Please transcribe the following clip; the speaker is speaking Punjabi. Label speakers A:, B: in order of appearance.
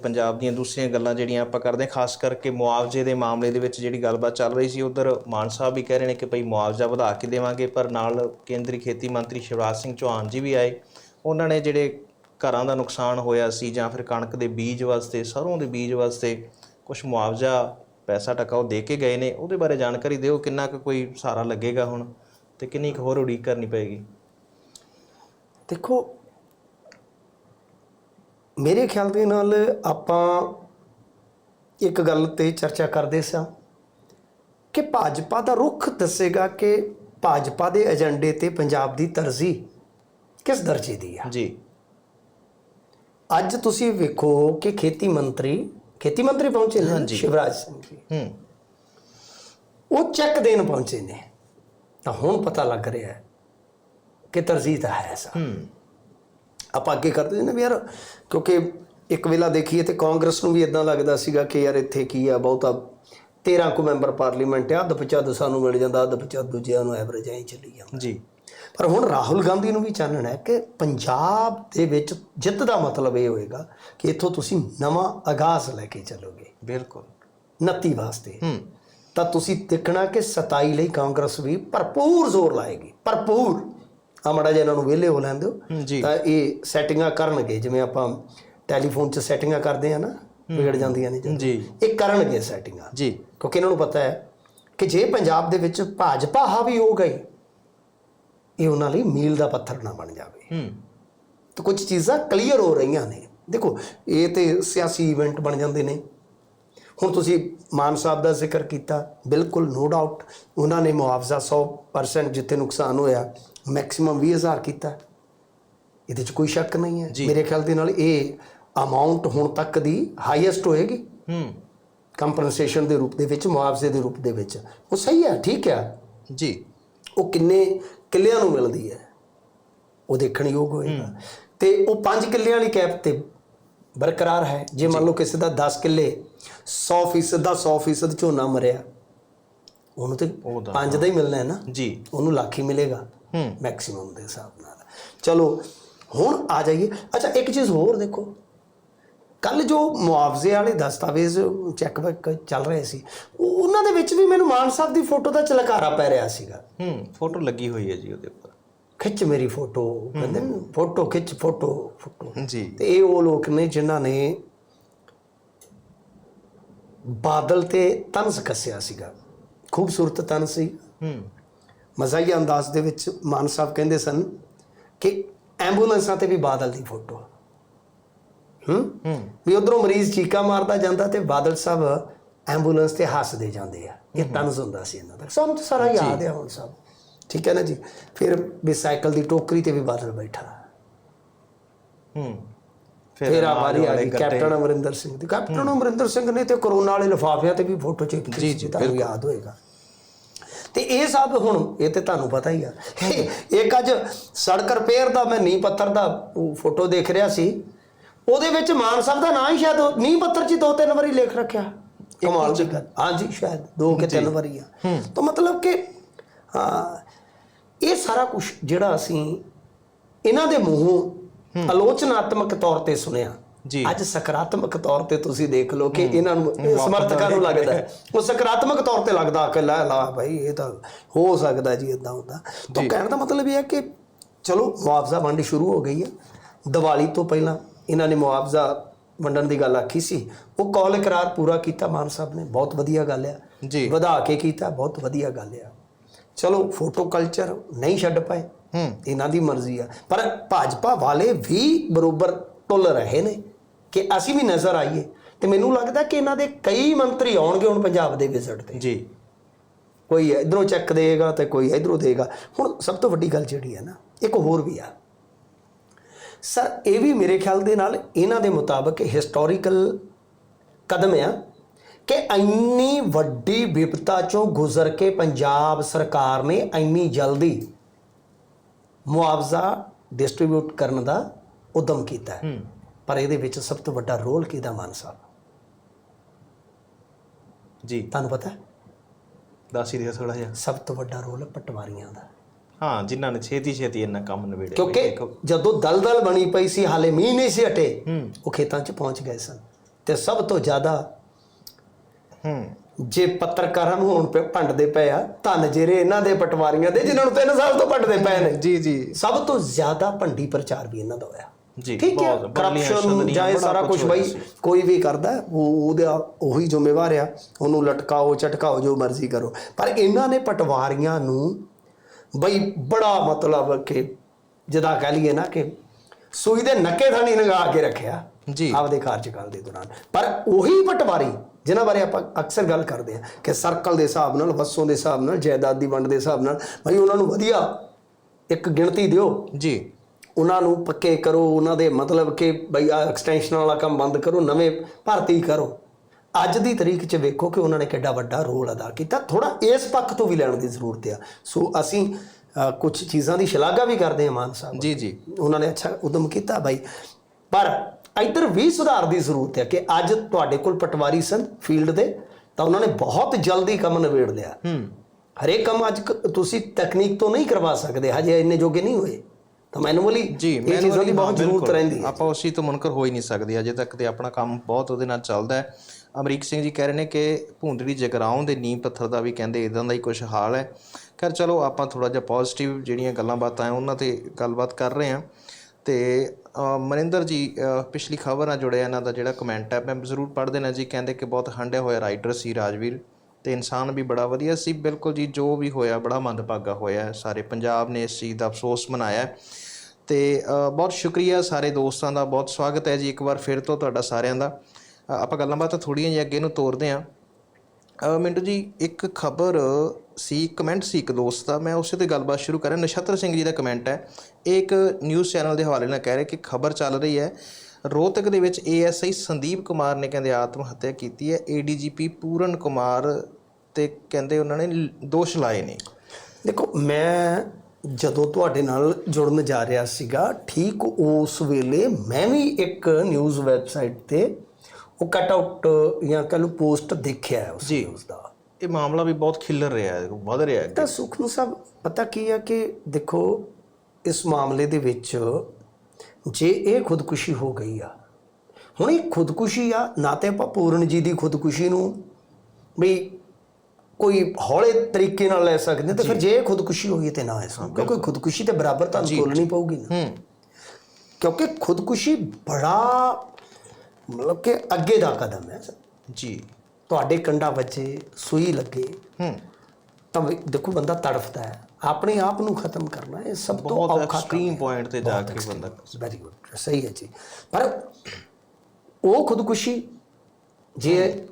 A: ਪੰਜਾਬ ਦੀਆਂ ਦੂਸਰੀਆਂ ਗੱਲਾਂ ਜਿਹੜੀਆਂ ਆਪਾਂ ਕਰਦੇ ਹਾਂ, ਖਾਸ ਕਰਕੇ ਮੁਆਵਜ਼ੇ ਦੇ ਮਾਮਲੇ ਦੇ ਵਿੱਚ ਜਿਹੜੀ ਗੱਲਬਾਤ ਚੱਲ ਰਹੀ ਸੀ, ਉਧਰ ਮਾਨ ਸਾਹਿਬ ਵੀ ਕਹਿ ਰਹੇ ਨੇ ਕਿ ਭਈ ਮੁਆਵਜ਼ਾ ਵਧਾ ਕੇ ਦੇਵਾਂਗੇ, ਪਰ ਨਾਲ ਕੇਂਦਰੀ ਖੇਤੀ ਮੰਤਰੀ ਸ਼ਿਵਰਾਜ ਸਿੰਘ ਚੌਹਾਨ ਜੀ ਵੀ ਆਏ। ਉਹਨਾਂ ਨੇ ਜਿਹੜੇ ਘਰਾਂ ਦਾ ਨੁਕਸਾਨ ਹੋਇਆ ਸੀ ਜਾਂ ਫਿਰ ਕਣਕ ਦੇ ਬੀਜ ਵਾਸਤੇ ਸਰੋਂ ਦੇ ਬੀਜ ਵਾਸਤੇ ਕੁਝ ਮੁਆਵਜ਼ਾ ਪੈਸਾ ਟਕਾ ਉਹ ਦੇ ਕੇ ਗਏ ਨੇ, ਉਹਦੇ ਬਾਰੇ ਜਾਣਕਾਰੀ ਦਿਓ, ਕਿੰਨਾ ਕੁ ਕੋਈ ਸਹਾਰਾ ਲੱਗੇਗਾ ਹੁਣ ਤੇ ਕਿੰਨੀ ਕੁ ਹੋਰ ਉਡੀਕ ਕਰਨੀ ਪਏਗੀ?
B: ਦੇਖੋ ਮੇਰੇ ਖਿਆਲ ਦੇ ਨਾਲ ਆਪਾਂ ਇੱਕ ਗੱਲ ਤੇ ਚਰਚਾ ਕਰਦੇ ਸਾਂ ਕਿ ਭਾਜਪਾ ਦਾ ਰੁਖ ਦੱਸੇਗਾ ਕਿ ਭਾਜਪਾ ਦੇ ਏਜੰਡੇ ਤੇ ਪੰਜਾਬ ਦੀ ਤਰਜੀਹ ਕਿਸ ਦਰਜੇ ਦੀ ਆ?
A: ਜੀ।
B: ਅੱਜ ਤੁਸੀਂ ਵੇਖੋ ਕਿ ਖੇਤੀ ਮੰਤਰੀ ਖੇਤੀ ਮੰਤਰੀ ਪਹੁੰਚੇ ਨੇ। ਸ਼ਿਵਰਾਜ ਸਿੰਘ ਜੀ।
A: ਹੂੰ।
B: ਉਹ ਚੈੱਕ ਦੇਣ ਪਹੁੰਚੇ ਨੇ। ਤਾਂ ਹੁਣ ਪਤਾ ਲੱਗ ਰਿਹਾ ਹੈ ਕਿ ਤਰਜੀਹ ਤਾਂ ਹੈ ਸਾ।
A: ਹੂੰ।
B: ਆਪਾਂ ਅੱਗੇ ਕਰਦੇ ਨੇ ਵੀ ਯਾਰ ਕਿਉਂਕਿ ਇੱਕ ਵੇਲਾ ਦੇਖੀਏ ਤੇ ਕਾਂਗਰਸ ਨੂੰ ਵੀ ਇਦਾਂ ਲੱਗਦਾ ਸੀਗਾ ਕਿ ਯਾਰ ਇੱਥੇ ਕੀ ਆ ਬਹੁਤਾ 13 ਕੁ ਮੈਂਬਰ ਪਾਰਲੀਮੈਂਟ ਆ ਅੱਧ ਪਚੱਧ ਸਾਨੂੰ ਮਿਲ ਜਾਂਦਾ ਅੱਧ ਪਚੱਧ ਦੂਜਿਆਂ ਨੂੰ ਐਵਰੇਜ ਐਂ ਹੀ ਚੱਲੀ ਜਾਂਦਾ।
A: ਜੀ।
B: ਪਰ ਹੁਣ ਰਾਹੁਲ ਗਾਂਧੀ ਨੂੰ ਵੀ ਚਾਨਣਾ ਹੈ ਕਿ ਪੰਜਾਬ ਦੇ ਵਿੱਚ ਜਿੱਤ ਦਾ ਮਤਲਬ ਇਹ ਹੋਏਗਾ ਕਿ ਇੱਥੋਂ ਤੁਸੀਂ ਨਵਾਂ ਆਗਾਜ਼ ਲੈ ਕੇ ਚੱਲੋਗੇ।
A: ਬਿਲਕੁਲ।
B: 29 ਵਾਸਤੇ।
A: ਹੂੰ।
B: ਤਾਂ ਤੁਸੀਂ ਦੇਖਣਾ ਕਿ 27 ਲਈ ਕਾਂਗਰਸ ਵੀ ਭਰਪੂਰ ਜ਼ੋਰ ਲਾਏਗੀ ਭਰਪੂਰ। ਆ ਮੜਾ ਜਿਹਾ ਇਹਨਾਂ ਨੂੰ ਵਿਹਲੇ ਹੋ ਲੈਣ ਦਿਓ।
A: ਹੂੰ, ਜੀ।
B: ਤਾਂ ਇਹ ਸੈਟਿੰਗਾਂ ਕਰਨਗੇ ਜਿਵੇਂ ਆਪਾਂ ਟੈਲੀਫੋਨ 'ਚ ਸੈਟਿੰਗਾਂ ਕਰਦੇ ਆ ਨਾ ਵਿਗੜ ਜਾਂਦੀਆਂ ਨੇ।
A: ਜੀ।
B: ਇਹ ਕਰਨਗੇ ਸੈਟਿੰਗਾਂ
A: ਜੀ।
B: ਕਿਉਂਕਿ ਇਹਨਾਂ ਨੂੰ ਪਤਾ ਹੈ ਕਿ ਜੇ ਪੰਜਾਬ ਦੇ ਵਿੱਚ ਭਾਜਪਾ ਹਾਵੀ ਹੋ ਗਈ ਇਹ ਉਹਨਾਂ ਲਈ ਮੀਲ ਦਾ ਪੱਥਰ ਨਾ ਬਣ ਜਾਵੇ।
A: ਹੂੰ।
B: ਤਾਂ ਕੁਝ ਚੀਜ਼ਾਂ ਕਲੀਅਰ ਹੋ ਰਹੀਆਂ ਨੇ। ਦੇਖੋ ਇਹ ਤੇ ਸਿਆਸੀ ਇਵੈਂਟ ਬਣ ਜਾਂਦੇ ਨੇ। ਹੁਣ ਤੁਸੀਂ ਮਾਨ ਸਾਹਿਬ ਦਾ ਜ਼ਿਕਰ ਕੀਤਾ ਬਿਲਕੁਲ ਨੋ ਡਾਊਟ ਉਹਨਾਂ ਨੇ ਮੁਆਵਜ਼ਾ 100% ਜਿੱਥੇ ਨੁਕਸਾਨ ਹੋਇਆ ਮੈਕਸਿਮਮ 20000 ਕੀਤਾ। ਇਹਦੇ 'ਚ ਕੋਈ ਸ਼ੱਕ ਨਹੀਂ ਹੈ। ਮੇਰੇ ਖਿਆਲ ਦੇ ਨਾਲ ਇਹ ਅਮਾਉਂਟ ਹੁਣ ਤੱਕ ਦੀ ਹਾਈਐਸਟ ਹੋਏਗੀ।
A: ਹੂੰ।
B: ਕੰਪਨਸੇਸ਼ਨ ਦੇ ਰੂਪ ਦੇ ਵਿੱਚ ਮੁਆਵਜ਼ੇ ਦੇ ਰੂਪ ਦੇ ਵਿੱਚ। ਉਹ ਸਹੀ ਹੈ ਠੀਕ ਹੈ।
A: ਜੀ।
B: ਉਹ ਕਿੰਨੇ ਕਿੱਲਿਆਂ ਨੂੰ ਮਿਲਦੀ ਹੈ। ਉਹ ਦੇਖਣ ਯੋਗ ਹੋਏਗਾ। ਤੇ ਉਹ 5 ਕਿੱਲਿਆਂ ਵਾਲੀ ਕੈਪ ਤੇ ਬਰਕਰਾਰ ਹੈ। ਜੇ ਮੰਨ ਲਓ ਕਿਸੇ ਦਾ 10 ਕਿੱਲੇ 100% ਦਾ 100% ਝੋਨਾ ਮਰਿਆ ਉਹਨੂੰ ਤੇ
A: ਉਹਦਾ,
B: 5 ਦਾ ਹੀ ਮਿਲਣਾ ਹੈ ਨਾ।
A: ਜੀ।
B: ਉਹਨੂੰ ਲੱਖ ਹੀ ਮਿਲੇਗਾ।
A: ਹੂੰ।
B: ਮੈਕਸਿਮਮ ਦੇ ਹਿਸਾਬ ਨਾਲ। ਚਲੋ ਹੁਣ ਆ ਜਾਈਏ। ਅੱਛਾ ਇੱਕ ਚੀਜ਼ ਹੋਰ ਦੇਖੋ। ਕੱਲ ਜੋ ਮੁਆਵਜ਼ੇ ਵਾਲੇ ਦਸਤਾਵੇਜ਼ ਚੈੱਕ ਬੈਕ ਚੱਲ ਰਹੇ ਸੀ ਉਹ- ਉਹਨਾਂ ਦੇ ਵਿੱਚ ਵੀ ਮੈਨੂੰ ਮਾਨ ਸਾਹਿਬ ਦੀ ਫੋਟੋ ਦਾ ਚਲਕਾਰਾ ਪੈ ਰਿਹਾ ਸੀਗਾ।
A: ਹੂੰ ਫੋਟੋ ਲੱਗੀ ਹੋਈ ਹੈ ਜੀ ਉਹਦੇ ਉੱਪਰ।
B: ਖਿੱਚ ਮੇਰੀ ਫੋਟੋ ਕਹਿੰਦੇ ਫੋਟੋ ਖਿੱਚ ਫੋਟੋ ਫੋਟੋ।
A: ਜੀ।
B: ਤੇ ਇਹ ਉਹ ਲੋਕ ਨੇ ਜਿਨ੍ਹਾਂ ਨੇ ਬਾਦਲ ਤੇ ਤਨਸ ਕੱਸਿਆ ਸੀਗਾ। ਖੂਬਸੂਰਤ ਤਨ ਸੀ।
A: ਹੂੰ।
B: ਮਜ਼ਾਈਆ ਅੰਦਾਜ਼ ਦੇ ਵਿੱਚ ਮਾਨ ਸਾਹਿਬ ਕਹਿੰਦੇ ਸਨ ਕਿ ਐਂਬੂਲੈਂਸਾਂ ਤੇ ਵੀ ਬਾਦਲ ਦੀ ਫੋਟੋ ਹੂੰ? ਵੀ ਉਧਰੋਂ ਮਰੀਜ਼ ਚੀਕਾ ਮਾਰਦਾ ਜਾਂਦਾ ਤੇ ਬਾਦਲ ਸਾਹਿਬ ਐਂਬੂਲੈਂਸ ਤੇ ਹੱਸਦੇ ਜਾਂਦੇ ਆ। ਇਹ ਤਨਜ਼ ਹੁੰਦਾ ਸੀ ਇਹਨਾਂ ਦਾ। ਸਾਨੂੰ ਤਾਂ ਸਾਰਾ ਯਾਦ ਹੈ ਹੁਣ ਸਭ। ਠੀਕ ਹੈ ਨਾ ਜੀ? ਫਿਰ ਵੀ ਸਾਈਕਲ ਦੀ ਟੋਕਰੀ ਤੇ ਵੀ ਬਾਦਲ ਬੈਠਾ।
A: ਹੂੰ।
B: ਫਿਰ ਆ ਵਾਰੀ ਆ ਗਈ। ਕੈਪਟਨ ਅਮਰਿੰਦਰ ਸਿੰਘ ਦੀ। ਕੈਪਟਨ ਅਮਰਿੰਦਰ ਸਿੰਘ ਨੇ ਤੇ ਕਰੋਨਾ ਵਾਲੇ ਲਿਫਾਫਿਆਂ ਤੇ ਵੀ ਫੋਟੋ ਚਿਪਕੀ ਸੀ ਤੁਹਾਨੂੰ ਯਾਦ ਹੋਏਗਾ। ਤੇ ਇਹ ਸਭ ਹੁਣ ਇਹ ਤੇ ਤੁਹਾਨੂੰ ਪਤਾ ਹੀ ਆ। ਇੱਕ ਅੱਜ ਸੜਕ ਰਿਪੇਅਰ ਦਾ ਮੈਂ ਨੀਂਹ ਪੱਥਰ ਦਾ ਉਹ ਫੋਟੋ ਦੇਖ ਰਿਹਾ ਸੀ। ਉਹਦੇ ਵਿੱਚ ਮਾਨ ਸਾਹਿਬ ਦਾ ਨਾਂ ਹੀ ਸ਼ਾਇਦ ਨੀਂਹ ਪੱਥਰ 'ਚ ਦੋ ਤਿੰਨ ਵਾਰੀ ਲਿਖ ਰੱਖਿਆ। ਕਮਾਲ ਦੀ ਗੱਲ। ਹਾਂਜੀ ਸ਼ਾਇਦ ਦੋ ਕਿ ਤਿੰਨ ਵਾਰੀ ਆ। ਤਾਂ ਮਤਲਬ ਕਿ ਇਹ ਸਾਰਾ ਕੁਝ ਜਿਹੜਾ ਅਸੀਂ ਇਹਨਾਂ ਦੇ ਮੂੰਹੋਂ ਆਲੋਚਨਾਤਮਕ ਤੌਰ ਤੇ ਸੁਣਿਆ।
A: ਜੀ।
B: ਅੱਜ ਸਕਾਰਾਤਮਕ ਤੌਰ ਤੇ ਤੁਸੀਂ ਦੇਖ ਲਓ ਕਿ ਇਹਨਾਂ ਨੂੰ ਸਮਰਥਕਾਂ ਨੂੰ ਲੱਗਦਾ ਹੈ। ਉਹ ਸਕਾਰਾਤਮਕ ਤੌਰ ਤੇ ਲੱਗਦਾ ਕਿ ਲੈ ਲਾ ਭਾਈ ਇਹ ਤਾਂ ਹੋ ਸਕਦਾ ਜੀ ਇਦਾਂ ਹੁੰਦਾ। ਤਾਂ ਕਹਿਣ ਦਾ ਮਤਲਬ ਇਹ ਹੈ ਕਿ ਚਲੋ ਮੁਆਵਜ਼ਾ ਵੰਡ ਸ਼ੁਰੂ ਹੋ ਗਈ ਹੈ। ਦੀਵਾਲੀ ਤੋਂ ਪਹਿਲਾਂ ਇਹਨਾਂ ਨੇ ਮੁਆਵਜ਼ਾ ਵੰਡਣ ਦੀ ਗੱਲ ਆਖੀ ਸੀ। ਉਹ ਕੌਲ ਇਕਰਾਰ ਪੂਰਾ ਕੀਤਾ ਮਾਨ ਸਾਹਿਬ ਨੇ। ਬਹੁਤ ਵਧੀਆ ਗੱਲ ਆ।
A: ਜੀ।
B: ਵਧਾ ਕੇ ਕੀਤਾ ਬਹੁਤ ਵਧੀਆ ਗੱਲ ਆ। ਚਲੋ ਫੋਟੋ ਕਲਚਰ ਨਹੀਂ ਛੱਡ ਪਾਏ।
A: ਹੂੰ।
B: ਇਹਨਾਂ ਦੀ ਮਰਜ਼ੀ ਆ। ਪਰ ਭਾਜਪਾ ਵਾਲੇ ਵੀ ਬਰੋਬਰ ਟੁੱਲ ਰਹੇ ਨੇ। ਕਿ ਅਸੀਂ ਵੀ ਨਜ਼ਰ ਆਈਏ ਤੇ ਮੈਨੂੰ ਲੱਗਦਾ ਕਿ ਇਹਨਾਂ ਦੇ ਕਈ ਮੰਤਰੀ ਆਉਣਗੇ ਹੁਣ ਪੰਜਾਬ ਦੇ ਵਿਜ਼ਿਟ ਤੇ।
A: ਜੀ।
B: ਕੋਈ ਇਧਰੋਂ ਚੈੱਕ ਦੇਗਾ ਤੇ ਕੋਈ ਇਧਰੋਂ ਦੇਗਾ। ਹੁਣ ਸਭ ਤੋਂ ਵੱਡੀ ਗੱਲ ਜਿਹੜੀ ਹੈ ਨਾ ਇੱਕ ਹੋਰ ਵੀ ਆ। ਸਰ ਇਹ ਵੀ ਮੇਰੇ ਖਿਆਲ ਦੇ ਨਾਲ ਇਹਨਾਂ ਦੇ ਮੁਤਾਬਕ ਹਿਸਟੋਰੀਕਲ ਕਦਮ ਆ ਕਿ ਇੰਨੀ ਵੱਡੀ ਵਿਪਤਾ ਚੋਂ ਗੁਜ਼ਰ ਕੇ ਪੰਜਾਬ ਸਰਕਾਰ ਨੇ ਇੰਨੀ ਜਲਦੀ ਮੁਆਵਜ਼ਾ ਡਿਸਟ੍ਰੀਬਿਊਟ ਕਰਨ ਦਾ ਉਦਮ ਕੀਤਾ ਹੈ। ਪਰ ਇਹਦੇ ਵਿੱਚ ਸਭ ਤੋਂ ਵੱਡਾ ਰੋਲ ਕਿਹਦਾ ਮਾਨ ਸਾਹਿਬ?
A: ਜੀ।
B: ਤੁਹਾਨੂੰ ਪਤਾ?
A: ਦੱਸ ਹੀ ਦਿਓ ਥੋੜਾ ਜਿਹਾ।
B: ਸਭ ਤੋਂ ਵੱਡਾ ਰੋਲ ਪਟਵਾਰੀਆਂ ਦਾ।
A: ਹਾਂ ਜਿਨ੍ਹਾਂ ਨੇ ਛੇਤੀ ਛੇਤੀ ਇੰਨਾ ਕੰਮ ਨਿਬੇੜਿਆ।
B: ਕਿਉਂਕਿ ਜਦੋਂ ਦਲਦਲ ਬਣੀ ਪਈ ਸੀ ਹਾਲੇ ਮੀਂਹ ਨਹੀਂ ਸੀ ਹਟੇ ਉਹ ਖੇਤਾਂ 'ਚ ਪਹੁੰਚ ਗਏ ਸਨ। ਤੇ ਸਭ ਤੋਂ ਜ਼ਿਆਦਾ
A: ਹੂੰ।
B: ਜੇ ਪੱਤਰਕਾਰਾਂ ਨੂੰ ਹੁਣ ਭੰਡਦੇ ਪਏ ਆ ਧੰਨ ਜਿਹੜੇ ਇਹਨਾਂ ਦੇ ਪਟਵਾਰੀਆਂ ਦੇ ਜਿਨ੍ਹਾਂ ਨੂੰ 3 ਸਾਲ ਤੋਂ ਭੰਡਦੇ ਪਏ ਨੇ।
A: ਜੀ ਜੀ।
B: ਸਭ ਤੋਂ ਜ਼ਿਆਦਾ ਭੰਡੀ ਪ੍ਰਚਾਰ ਵੀ ਇਹਨਾਂ ਦਾ ਹੋਇਆ।
A: ਜੀ
B: ਠੀਕ ਹੈ ਕਰਪਸ਼ਨ ਜਾਂ ਇਹ ਸਾਰਾ ਕੁਝ ਬਈ। ਕੋਈ ਵੀ ਕਰਦਾ ਉਹ ਉਹਦਾ ਉਹੀ ਜ਼ਿੰਮੇਵਾਰ ਆ ਉਹਨੂੰ ਲਟਕਾਓ ਚਟਕਾਓ ਜੋ ਮਰਜ਼ੀ ਕਰੋ। ਪਰ ਇਹਨਾਂ ਨੇ ਪਟਵਾਰੀਆਂ ਨੂੰ ਬਈ ਬੜਾ ਮਤਲਬ ਕਿ ਜਦਾ ਕਹ ਲਈਏ ਨਾ ਕਿ ਸੂਈ ਦੇ ਨੱਕੇ ਥਾਣੀ ਲਗਾ ਕੇ ਰੱਖਿਆ
A: ਜੀ।
B: ਆਪਦੇ ਕਾਰਜਕਾਲ ਦੇ ਦੌਰਾਨ। ਪਰ ਉਹੀ ਪਟਵਾਰੀ ਜਿਨ੍ਹਾਂ ਬਾਰੇ ਆਪਾਂ ਅਕਸਰ ਗੱਲ ਕਰਦੇ ਆ ਕਿ ਸਰਕਲ ਦੇ ਹਿਸਾਬ ਨਾਲ ਵਸੋਂ ਦੇ ਹਿਸਾਬ ਨਾਲ ਜਾਇਦਾਦ ਦੀ ਵੰਡ ਦੇ ਹਿਸਾਬ ਨਾਲ ਬਈ ਉਹਨਾਂ ਨੂੰ ਵਧੀਆ ਇੱਕ ਗਿਣਤੀ ਦਿਓ।
A: ਜੀ।
B: ਉਹਨਾਂ ਨੂੰ ਪੱਕੇ ਕਰੋ ਉਹਨਾਂ ਦੇ ਮਤਲਬ ਕਿ ਬਈ ਆ ਐਕਸਟੈਂਸ਼ਨ ਵਾਲਾ ਕੰਮ ਬੰਦ ਕਰੋ ਨਵੇਂ ਭਰਤੀ ਕਰੋ। ਅੱਜ ਦੀ ਤਰੀਕ 'ਚ ਵੇਖੋ ਕਿ ਉਹਨਾਂ ਨੇ ਕਿੱਡਾ ਵੱਡਾ ਰੋਲ ਅਦਾ ਕੀਤਾ। ਥੋੜਾ ਇਸ ਪੱਖ ਤੋਂ ਵੀ ਲੈਣ ਦੀ ਜ਼ਰੂਰਤ ਆ। ਸੋ ਅਸੀਂ ਕੁਝ ਚੀਜ਼ਾਂ ਦੀ ਸ਼ਲਾਘਾ ਵੀ ਕਰਦੇ ਹਾਂ ਮਾਨ ਸਾਹਿਬ
A: ਜੀ ਜੀ।
B: ਉਹਨਾਂ ਨੇ ਅੱਛਾ ਉਦਮ ਕੀਤਾ ਬਾਈ। ਪਰ ਇੱਧਰ ਵੀ ਸੁਧਾਰ ਦੀ ਜ਼ਰੂਰਤ ਹੈ ਕਿ ਅੱਜ ਤੁਹਾਡੇ ਕੋਲ ਪਟਵਾਰੀ ਸਨ ਫੀਲਡ ਦੇ ਤਾਂ ਉਹਨਾਂ ਨੇ ਬਹੁਤ ਜਲਦੀ ਕੰਮ ਨਿਬੇੜ ਲਿਆ।
A: ਹੂੰ।
B: ਹਰੇਕ ਕੰਮ ਅੱਜ ਤੁਸੀਂ ਤਕਨੀਕ ਤੋਂ ਨਹੀਂ ਕਰਵਾ ਸਕਦੇ ਹਜੇ ਇੰਨੇ ਜੋਗੇ ਨਹੀਂ ਹੋਏ। ਤਾਂ ਮੈਨੂਅਲੀ
A: ਜੀ
B: ਇਹ ਚੀਜ਼ਾਂ ਦੀ
A: manually
B: ਬਹੁਤ ਜ਼ਰੂਰਤ। ਰਹਿੰਦੀ ਹੈ।
A: ਆਪਾਂ ਉਸੇ ਤੋਂ ਮੁਨਕਰ ਹੋ ਹੀ ਨਹੀਂ ਸਕਦੇ ਅਜੇ ਤੱਕ ਤੇ ਆਪਣਾ ਕੰਮ ਬਹੁਤ ਉਹਦੇ ਨਾਲ ਚੱਲਦਾ ਹੈ। ਅਮਰੀਕ ਸਿੰਘ ਜੀ ਕਹਿ ਰਹੇ ਨੇ ਕਿ ਭੁੰਦੜੀ ਜਗਰਾਉਂ ਦੇ ਨੀਂਹ ਪੱਥਰ ਦਾ ਵੀ ਕਹਿੰਦੇ ਇਦਾਂ ਦਾ ਹੀ ਕੁਝ ਹਾਲ ਹੈ। ਖੈਰ ਚਲੋ ਆਪਾਂ ਥੋੜਾ ਜਿਹਾ ਪੋਜ਼ਿਟਿਵ ਜਿਹੜੀਆਂ ਗੱਲਾਂ ਬਾਤਾਂ ਹੈ ਉਹਨਾਂ ਤੇ ਗੱਲਬਾਤ ਕਰ ਰਹੇ ਹਾਂ। ਤੇ ਮਨਿੰਦਰ ਜੀ ਪਿਛਲੀ ਖਬਰ ਨਾਲ ਜੁੜਿਆ ਇਹਨਾਂ ਦਾ ਜਿਹੜਾ ਕਮੈਂਟ ਹੈ ਮੈਂ ਜ਼ਰੂਰ ਪੜ੍ਹ ਦੇਣਾ ਜੀ। ਕਹਿੰਦੇ ਕਿ ਬਹੁਤ ਹੰਡਿਆ ਹੋਇਆ ਰਾਈਟਰ ਸੀ ਰਾਜਵੀਰ। ਅਤੇ ਇਨਸਾਨ ਵੀ ਬੜਾ ਵਧੀਆ ਸੀ। ਬਿਲਕੁਲ ਜੀ, ਜੋ ਵੀ ਹੋਇਆ, ਬੜਾ ਮੰਦਭਾਗਾ ਹੋਇਆ ਸਾਰੇ ਪੰਜਾਬ ਨੇ ਇਸ ਚੀਜ਼ ਦਾ ਅਫਸੋਸ ਮਨਾਇਆ ਹੈ। ਤੇ ਬਹੁਤ ਸ਼ੁਕਰੀਆ ਸਾਰੇ ਦੋਸਤਾਂ ਦਾ, ਬਹੁਤ ਸਵਾਗਤ ਹੈ ਜੀ ਇੱਕ ਵਾਰ ਫਿਰ ਤੋਂ ਤੁਹਾਡਾ ਸਾਰਿਆਂ ਦਾ। ਆਪਾਂ ਗੱਲਾਂ ਬਾਤਾਂ ਥੋੜੀਆਂ ਜਿਹੀਆਂ ਅੱਗੇ ਨੂੰ ਤੋਰਦੇ ਹਾਂ। ਮਿੰਟੂ ਜੀ, ਇੱਕ ਖਬਰ ਸੀ, ਕਮੈਂਟ ਸੀ ਇੱਕ ਦੋਸਤ ਦਾ, ਮੈਂ ਉਸੇ ਤੇ ਗੱਲਬਾਤ ਸ਼ੁਰੂ ਕਰਾਂ ਨਛੱਤਰ ਸਿੰਘ ਜੀ ਦਾ ਕਮੈਂਟ ਹੈ। ਇਹ ਇੱਕ ਨਿਊਜ਼ ਚੈਨਲ ਦੇ ਹਵਾਲੇ ਨਾਲ ਕਹਿ ਰਿਹਾ ਕਿ ਖਬਰ ਚੱਲ ਰਹੀ ਹੈ। ਰੋਹਤਕ ਦੇ ਵਿੱਚ ਏਐਸਆਈ ਸੰਦੀਪ ਕੁਮਾਰ ਨੇ ਕਹਿੰਦੇ ਆਤਮ ਹੱਤਿਆ ਕੀਤੀ ਹੈ। ਏਡੀਜੀਪੀ ਪੂਰਨ ਕੁਮਾਰ ਤੇ ਕਹਿੰਦੇ ਉਹਨਾਂ ਨੇ ਲ- ਦੋਸ਼ ਲਾਏ ਨੇ।
B: ਦੇਖੋ ਮੈਂ ਜਦੋਂ ਤੁਹਾਡੇ ਨਾਲ ਜੁੜਨ ਜਾ ਰਿਹਾ ਸੀਗਾ ਠੀਕ ਉਸ ਵੇਲੇ ਮੈਂ ਵੀ ਇੱਕ ਨਿਊਜ਼ ਵੈਬਸਾਈਟ ਤੇ ਉਹ ਕਟ ਆਊਟ ਜਾਂ ਕਹ ਲਓ ਪੋਸਟ ਦੇਖਿਆ ਉਸ। ਨਿਊਜ਼ ਦਾ।
A: ਇਹ ਮਾਮਲਾ ਵੀ ਬਹੁਤ ਖਿਲਰ ਰਿਹਾ ਹੈ ਵਧ ਰਿਹਾ ਹੈ
B: ਤਾਂ ਸੁਖਨ ਸਾਹਿਬ ਪਤਾ ਕੀ ਹੈ ਕਿ ਦੇਖੋ ਇਸ ਮਾਮਲੇ ਦੇ ਵਿੱਚ ਜੇ ਇਹ ਖੁਦਕੁਸ਼ੀ ਹੋ ਗਈ ਆ ਹੁਣ ਇਹ ਖੁਦਕੁਸ਼ੀ ਆ ਨਾ ਤੇ ਆਪਾਂ ਪੂਰਨ ਜੀ ਦੀ ਖੁਦਕੁਸ਼ੀ ਨੂੰ ਵੀ ਕੋਈ ਹੌਲੇ ਤਰੀਕੇ ਨਾਲ ਲੈ ਸਕਦੇ ਤੇ ਫਿਰ ਜੇ। ਇਹ ਖੁਦਕੁਸ਼ੀ ਹੋਈ ਤੇ ਨਾ ਨੂੰ ਕਿਉਂਕਿ ਖੁਦਕੁਸ਼ੀ ਤੇ ਬਰਾਬਰ ਤੁਹਾਨੂੰ ਤੋਲਣੀ ਪਊਗੀ ਨਾ। ਕਿਉਂਕਿ ਖੁਦਕੁਸ਼ੀ ਬੜਾ ਮਤਲਬ ਕਿ ਅੱਗੇ ਦਾ ਕਦਮ ਹੈ
A: ਜੀ।
B: ਤੁਹਾਡੇ ਕੰਡਾ ਵੱਜੇ ਸੂਈ ਲੱਗੇ।
A: ਹੂੰ।
B: ਤਾਂ ਦੇਖੋ ਬੰਦਾ ਤੜਫਦਾ ਹੈ। ਆਪਣੇ ਆਪ ਨੂੰ ਖਤਮ ਕਰਨਾ ਇਹ ਸਭ ਤੋਂ ਔਖਾ
A: ਐਕਸਟ੍ਰੀਮ ਪੁਆਇੰਟ ਤੇ ਜਾ ਕੇ ਬੰਦਾ
B: ਵੈਰੀ ਗੁੱਡ ਸਹੀ ਹੈ ਜੀ। ਪਰ ਉਹ ਖੁਦਕੁਸ਼ੀ ਜੇ